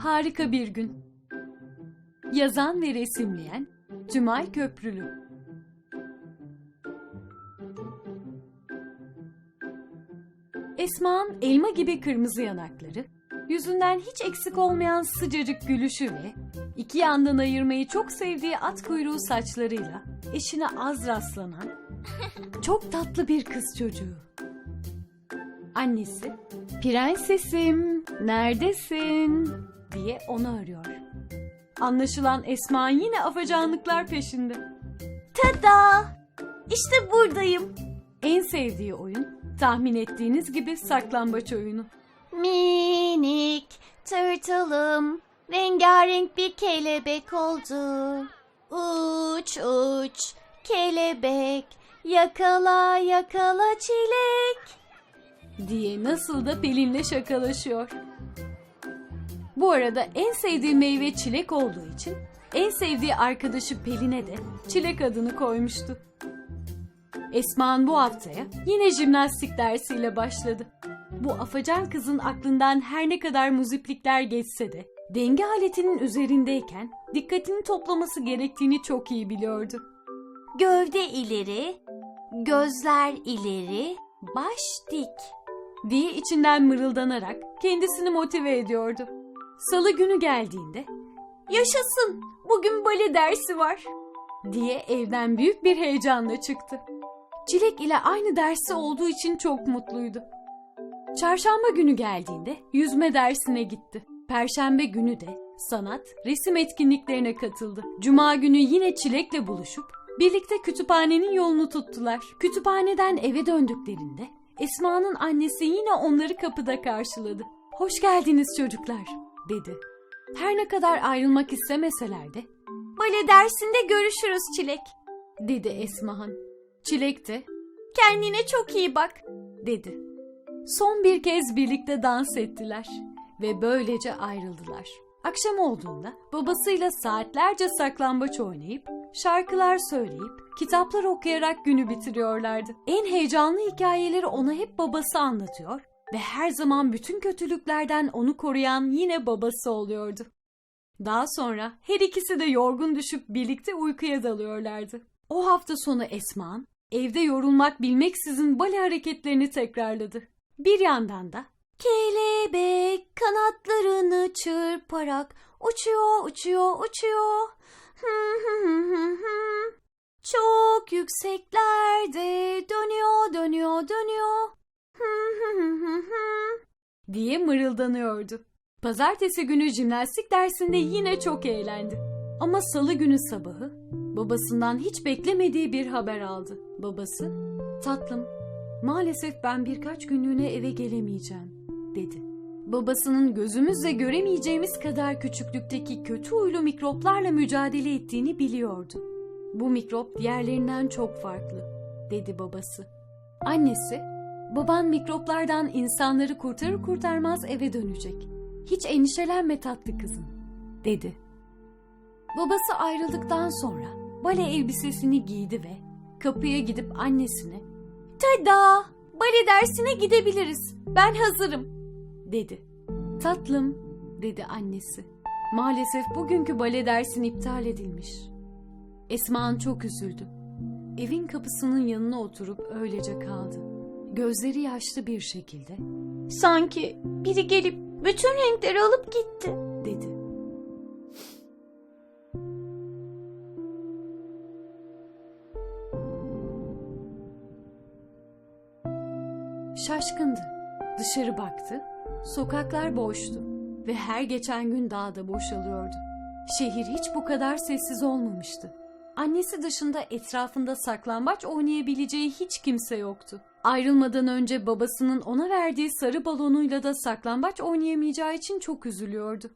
Harika bir gün. Yazan ve resimleyen Cümay Köprülü. Esma'nın elma gibi kırmızı yanakları, yüzünden hiç eksik olmayan sıcacık gülüşü ve iki yandan ayırmayı çok sevdiği at kuyruğu saçlarıyla eşine az rastlanan çok tatlı bir kız çocuğu. Annesi, prensesim neredesin diye onu arıyor. Anlaşılan Esma yine afacanlıklar peşinde. Tada! İşte buradayım. En sevdiği oyun tahmin ettiğiniz gibi saklambaç oyunu. Minik tırtılım rengarenk bir kelebek oldu. Uç uç kelebek yakala yakala çilek. Diye nasıl da Pelin'le şakalaşıyor. Bu arada en sevdiği meyve çilek olduğu için en sevdiği arkadaşı Pelin'e de çilek adını koymuştu. Esma'nın bu haftaya yine jimnastik dersiyle başladı. Bu afacan kızın aklından her ne kadar muziplikler geçse de denge aletinin üzerindeyken dikkatini toplaması gerektiğini çok iyi biliyordu. Gövde ileri, gözler ileri, baş dik. Diye içinden mırıldanarak kendisini motive ediyordu. Salı günü geldiğinde Yaşasın bugün bale dersi var. diye evden büyük bir heyecanla çıktı. Çilek ile aynı dersi olduğu için çok mutluydu. Çarşamba günü geldiğinde yüzme dersine gitti. Perşembe günü de sanat, resim etkinliklerine katıldı. Cuma günü yine Çilek'le buluşup birlikte kütüphanenin yolunu tuttular. Kütüphaneden eve döndüklerinde Esma'nın annesi yine onları kapıda karşıladı. Hoş geldiniz çocuklar, dedi. Her ne kadar ayrılmak istemeseler de Bale dersinde görüşürüz Çilek. dedi Esmahan. Çilek de Kendine çok iyi bak. dedi. Son bir kez birlikte dans ettiler ve böylece ayrıldılar. Akşam olduğunda babasıyla saatlerce saklambaç oynayıp, şarkılar söyleyip, kitaplar okuyarak günü bitiriyorlardı. En heyecanlı hikayeleri ona hep babası anlatıyor ve her zaman bütün kötülüklerden onu koruyan yine babası oluyordu. Daha sonra her ikisi de yorgun düşüp birlikte uykuya dalıyorlardı. O hafta sonu Esma'nın evde yorulmak bilmeksizin bale hareketlerini tekrarladı. Bir yandan da Kelebek kanatlarını çırparak uçuyor, uçuyor, uçuyor. Çok yükseklerde dönüyor, dönüyor, dönüyor. Diye mırıldanıyordu. Pazartesi günü jimnastik dersinde yine çok eğlendi. Ama salı günü sabahı babasından hiç beklemediği bir haber aldı. Babası, tatlım maalesef ben birkaç günlüğüne eve gelemeyeceğim dedi. Babasının gözümüzle göremeyeceğimiz kadar küçüklükteki kötü huylu mikroplarla mücadele ettiğini biliyordu. Bu mikrop diğerlerinden çok farklı, dedi babası. Annesi, baban mikroplardan insanları kurtarır kurtarmaz eve dönecek. Hiç endişelenme tatlı kızım, dedi. Babası ayrıldıktan sonra bale elbisesini giydi ve kapıya gidip annesine Tada! Bale dersine gidebiliriz. Ben hazırım. Dedi. Tatlım, dedi annesi. Maalesef bugünkü bale dersin iptal edilmiş. Esma'nın çok üzüldü. Evin kapısının yanına oturup öylece kaldı. Gözleri yaşlı bir şekilde Sanki biri gelip bütün renkleri alıp gitti. dedi. Şaşkındı. Dışarı baktı. Sokaklar boştu ve her geçen gün daha da boşalıyordu. Şehir hiç bu kadar sessiz olmamıştı. Annesi dışında etrafında saklambaç oynayabileceği hiç kimse yoktu. Ayrılmadan önce babasının ona verdiği sarı balonuyla da saklambaç oynayamayacağı için çok üzülüyordu.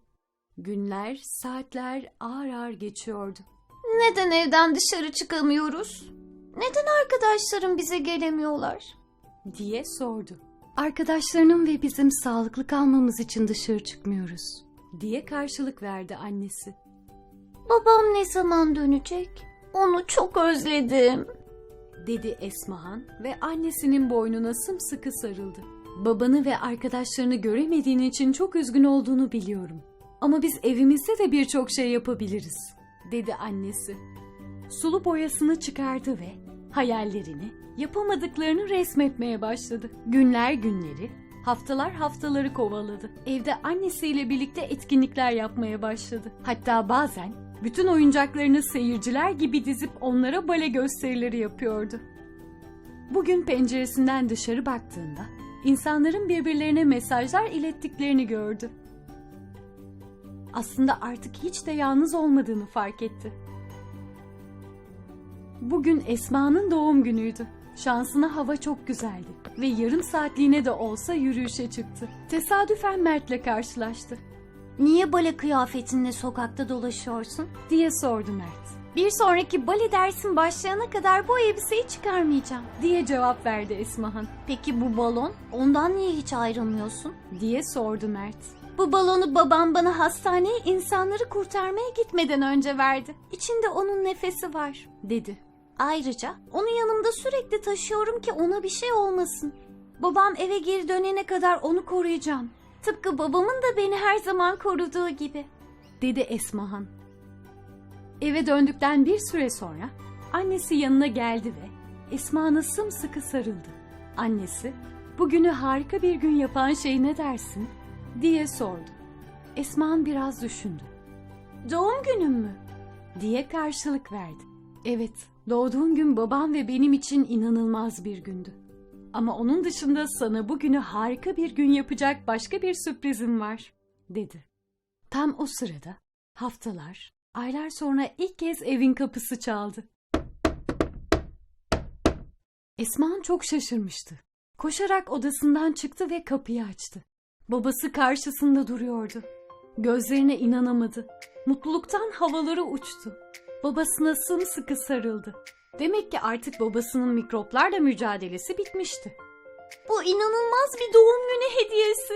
Günler, saatler ağır ağır geçiyordu. Neden evden dışarı çıkamıyoruz? Neden arkadaşlarım bize gelemiyorlar? diye sordu. Arkadaşlarının ve bizim sağlıklı kalmamız için dışarı çıkmıyoruz diye karşılık verdi annesi. Babam ne zaman dönecek? Onu çok özledim. dedi Esmahan ve annesinin boynuna sımsıkı sarıldı. Babanı ve arkadaşlarını göremediğin için çok üzgün olduğunu biliyorum. Ama biz evimizde de birçok şey yapabiliriz, dedi annesi. Sulu boyasını çıkardı ve hayallerini, yapamadıklarını resmetmeye başladı. Günler günleri, haftalar haftaları kovaladı. Evde annesiyle birlikte etkinlikler yapmaya başladı. Hatta bazen bütün oyuncaklarını seyirciler gibi dizip onlara bale gösterileri yapıyordu. Bugün penceresinden dışarı baktığında insanların birbirlerine mesajlar ilettiklerini gördü. Aslında artık hiç de yalnız olmadığını fark etti. Bugün Esma'nın doğum günüydü. Şansına hava çok güzeldi ve yarım saatliğine de olsa yürüyüşe çıktı. Tesadüfen Mert'le karşılaştı Niye bale kıyafetinle sokakta dolaşıyorsun? diye sordu Mert. Bir sonraki bale dersin başlayana kadar bu elbiseyi çıkarmayacağım. Diye cevap verdi Esmahan. Peki bu balon? Ondan niye hiç ayrılmıyorsun? Diye sordu Mert. Bu balonu babam bana hastaneye insanları kurtarmaya gitmeden önce verdi. İçinde onun nefesi var. Dedi. Ayrıca onu yanımda sürekli taşıyorum ki ona bir şey olmasın. Babam eve geri dönene kadar onu koruyacağım. Tıpkı babamın da beni her zaman koruduğu gibi. dedi Esmahan. Eve döndükten bir süre sonra annesi yanına geldi ve Esma'na sımsıkı sarıldı. Annesi, bugünü harika bir gün yapan şey ne dersin? diye sordu. Esmahan biraz düşündü. Doğum günüm mü? diye karşılık verdi. Evet, doğduğun gün babam ve benim için inanılmaz bir gündü. Ama onun dışında sana bugünü harika bir gün yapacak başka bir sürprizim var, dedi. Tam o sırada haftalar, aylar sonra ilk kez evin kapısı çaldı. Esma çok şaşırmıştı. Koşarak odasından çıktı ve kapıyı açtı. Babası karşısında duruyordu. Gözlerine inanamadı. Mutluluktan havaları uçtu. Babasına sımsıkı sarıldı. Demek ki artık babasının mikroplarla mücadelesi bitmişti, Bu inanılmaz bir doğum günü hediyesi.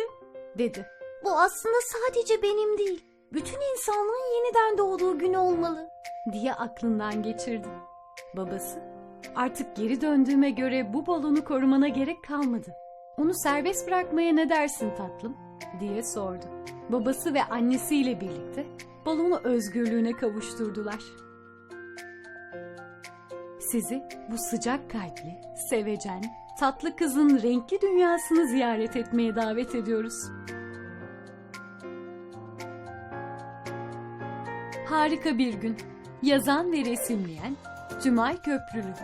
dedi. Bu aslında sadece benim değil. Bütün insanlığın yeniden doğduğu gün olmalı. diye aklından geçirdi. Babası, artık geri döndüğüme göre bu balonu korumana gerek kalmadı. Onu serbest bırakmaya ne dersin tatlım? diye sordu. Babası ve annesiyle birlikte balonu özgürlüğüne kavuşturdular. Sizi bu sıcak kalpli, sevecen, tatlı kızın renkli dünyasını ziyaret etmeye davet ediyoruz. Harika bir gün. Yazan ve resimleyen Cümay Köprülü.